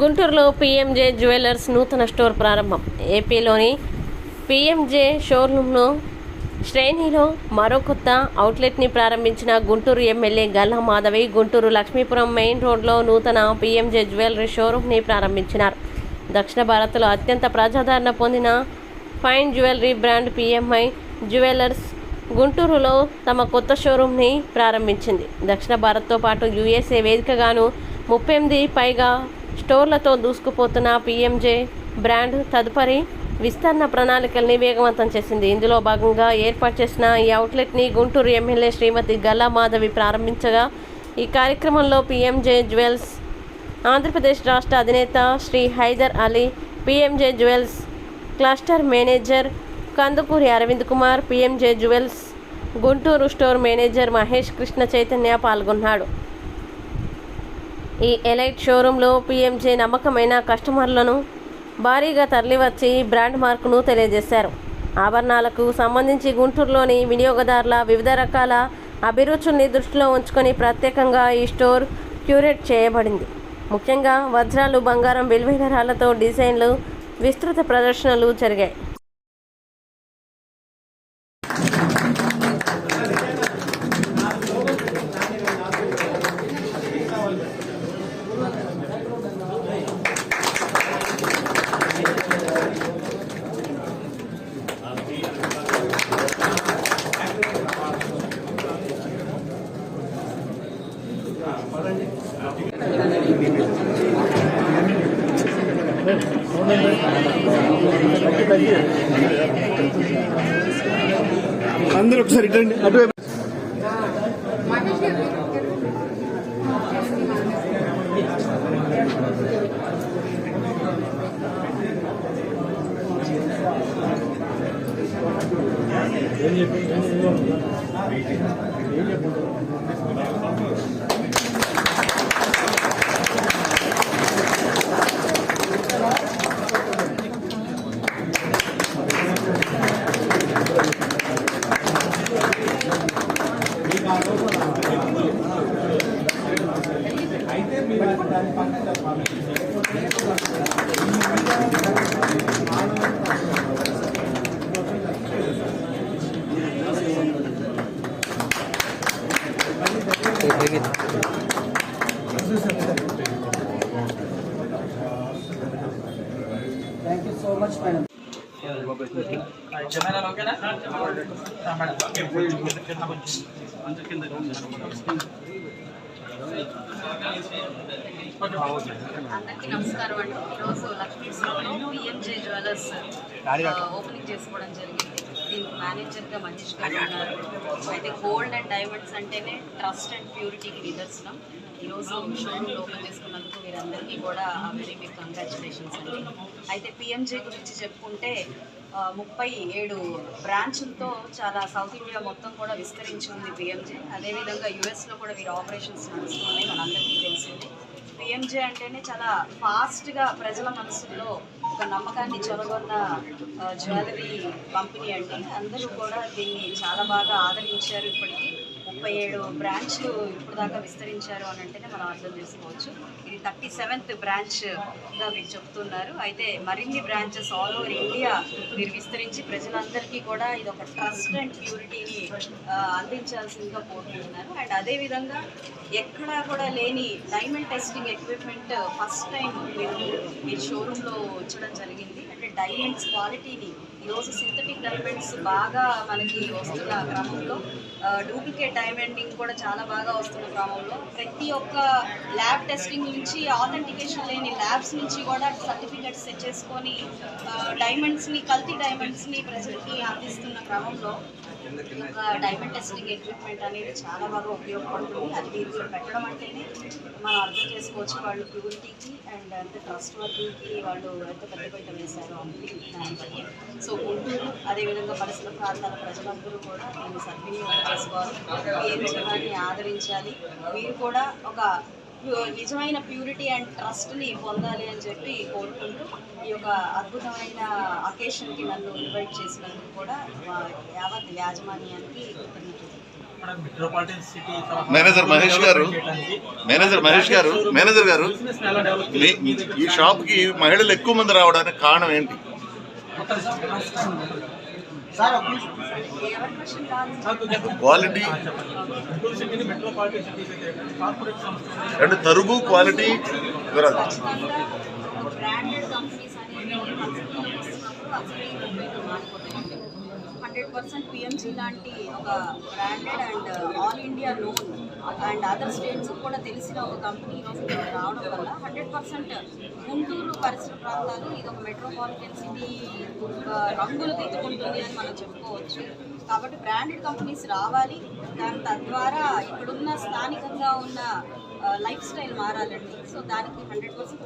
గుంటూరులో PMJ jewellers నూతన store ప్రారంభం. ఏపీలోని పీఎంజే షోరూంలో శ్రేణిలో మరో కొత్త అవుట్లెట్ని ప్రారంభించిన గుంటూరు ఎమ్మెల్యే గల్లా మాధవి గుంటూరు లక్ష్మీపురం మెయిన్ రోడ్లో నూతన పీఎంజే జ్యువెలరీ షోరూంని ప్రారంభించినారు. దక్షిణ భారత్లో అత్యంత ప్రజాదరణ పొందిన fine jewellery brand PMI jewellers గుంటూరులో తమ కొత్త షోరూంని ప్రారంభించింది. దక్షిణ భారత్తో పాటు యుఎస్ఏ వేదికగాను ముప్పై ఎనిమిది పైగా స్టోర్లతో దూసుకుపోతున్న పిఎంజే బ్రాండ్ తదుపరి విస్తరణ ప్రణాళికల్ని వేగవంతం చేసింది. ఇందులో భాగంగా ఏర్పాటు చేసిన ఈ అవుట్లెట్ని గుంటూరు ఎమ్మెల్యే శ్రీమతి గల్లా మాధవి ప్రారంభించగా ఈ కార్యక్రమంలో పీఎంజే జ్యువెల్స్ ఆంధ్రప్రదేశ్ రాష్ట్ర అధినేత Shri Haider Ali PMJ jewels cluster manager Kandukuri Aravind Kumar PMJ jewels Guntur store manager Mahesh Krishna Chaitanya పాల్గొన్నాడు. ఈ ఎలైట్ షోరూంలో పిఎంజే నమ్మకమైన కస్టమర్లను భారీగా తరలివచ్చి బ్రాండ్ మార్కును తెలియజేశారు. ఆభరణాలకు సంబంధించి గుంటూరులోని వినియోగదారుల వివిధ రకాల అభిరుచుల్ని దృష్టిలో ఉంచుకొని ప్రత్యేకంగా ఈ స్టోర్ క్యూరేట్ చేయబడింది. ముఖ్యంగా వజ్రాలు బంగారం విలువైన రాళ్ళతో డిజైన్లు విస్తృత ప్రదర్శనలు జరిగాయి. అందరూ ఒకసారి ఇటండి అటువైపు thank you so much madam జమైనా ఓకేనా రా మేడం కింద కొంచెం కింద అందరికీ నమస్కారం అండి ఈరోజు లక్ష్మీపురంలో పిఎంజే జ్యువెలర్స్ ఓపెనింగ్ చేసుకోవడం జరిగింది. దీనికి మేనేజర్గా మనీష్ గారు ఉన్నారు. అయితే గోల్డ్ అండ్ డైమండ్స్ అంటేనే ట్రస్ట్ అండ్ ప్యూరిటీకి నిదర్శనం. ఈరోజు షోరూమ్ ఓపెన్ చేసుకున్నందుకు మీరందరికీ కూడా వెరీ బిగ్ కంగ్రాచులేషన్స్ అండి. అయితే పిఎంజే గురించి చెప్పుకుంటే ముప్పై ఏడు బ్రాంచ్లతో చాలా సౌత్ ఇండియా మొత్తం కూడా విస్తరించి ఉంది పిఎంజే అదేవిధంగా యుఎస్లో కూడా వీరి ఆపరేషన్స్ నడుస్తున్నాయి. మనందరికీ తెలిసింది. పిఎంజే అంటేనే చాలా ఫాస్ట్గా ప్రజల మనసుల్లో ఒక నమ్మకాన్ని చొరగొన్న జ్యువెలరీ కంపెనీ అండి. అందరూ కూడా దీన్ని చాలా బాగా ఆదరించారు ఇప్పటికీ. ముప్పై ఏడు బ్రాంచ్లు ఇప్పుడు దాకా విస్తరించారు అని అంటేనే మనం అర్థం చేసుకోవచ్చు. ఇది థర్టీ సెవెంత్ బ్రాంచ్గా వీరు చెప్తున్నారు. అయితే మరిన్ని బ్రాంచెస్ ఆల్ ఓవర్ ఇండియా వీరు విస్తరించి ప్రజలందరికీ కూడా ఇది ఒక ట్రస్ట్ అండ్ ప్యూరిటీని అందించాల్సిందిగా కోరుకుంటున్నారు. అండ్ అదేవిధంగా ఎక్కడా కూడా లేని diamond testing equipment first time మీరు మీ షోరూంలో ఉంచడం జరిగింది. అంటే డైమండ్స్ క్వాలిటీని ఈరోజు సింథటిక్ డైమండ్స్ బాగా మనకి వస్తున్న క్రమంలో డూప్లికేట్ డైమండింగ్ కూడా చాలా బాగా వస్తున్న క్రమంలో ప్రతి ఒక్క ల్యాబ్ టెస్టింగ్ నుంచి ఆథెంటికేషన్ లేని ల్యాబ్స్ నుంచి కూడా సర్టిఫికెట్స్ సెట్ చేసుకొని డైమండ్స్ని కల్తీ డైమండ్స్ని ప్రజలకి అందిస్తున్న క్రమంలో ఒక డైమండ్ టెస్టింగ్ ఎక్విప్మెంట్ అనేది చాలా బాగా ఉపయోగపడుతుంది. అది దీంట్లో పెట్టడం అంటేనే మనం అర్థం చేసుకోవచ్చు వాళ్ళు ప్యూరిటీకి అండ్ అంత ట్రస్ట్ వర్కింగ్కి వాళ్ళు ఎంత పెద్ద పెద్ద వేశారు అనేది దాన్ని బట్టి. సో గుంటూరు అదేవిధంగా పరిసర ప్రాంతాల ప్రజలందరూ కూడా దీన్ని సద్వినియోగం చేసుకోవాలి. ఏం జనాన్ని ఆదరించాలి. మీరు కూడా ఒక నిజమైన ప్యూరిటీ అండ్ ట్రస్ట్ని పొందాలి అని చెప్పి కోరుకుంటూ ఈ యొక్క అద్భుతమైన అకేషన్కి నన్ను ఇన్వైట్ చేసినందుకు కూడా యావత్ యాజమాన్యానికి మేనేజర్ మహేష్ గారు మేనేజర్ మహేష్ గారు మేనేజర్ గారు ఈ షాప్కి మహిళలు ఎక్కువ మంది రావడానికి కారణం ఏంటి? క్వాలిటీ. అంటే తరుగు క్వాలిటీ వివరాలు. హండ్రెడ్ పర్సెంట్ పిఎంసీ లాంటి ఒక branded and all India loan and other states కూడా తెలిసిన ఒక కంపెనీ ఈరోజు రావడం వల్ల హండ్రెడ్ పర్సెంట్ గుంటూరు పరిసర ప్రాంతాలు ఇది ఒక మెట్రోపాలిటన్ సిటీ రంగులు దిద్దుకుంటుంది అని మనం చెప్పుకోవచ్చు. కాబట్టి బ్రాండెడ్ కంపెనీస్ రావాలి. దాని తద్వారా ఇక్కడున్న స్థానికంగా ఉన్న లైఫ్ స్టైల్ మారాలండి. సో దానికి హండ్రెడ్ పర్సెంట్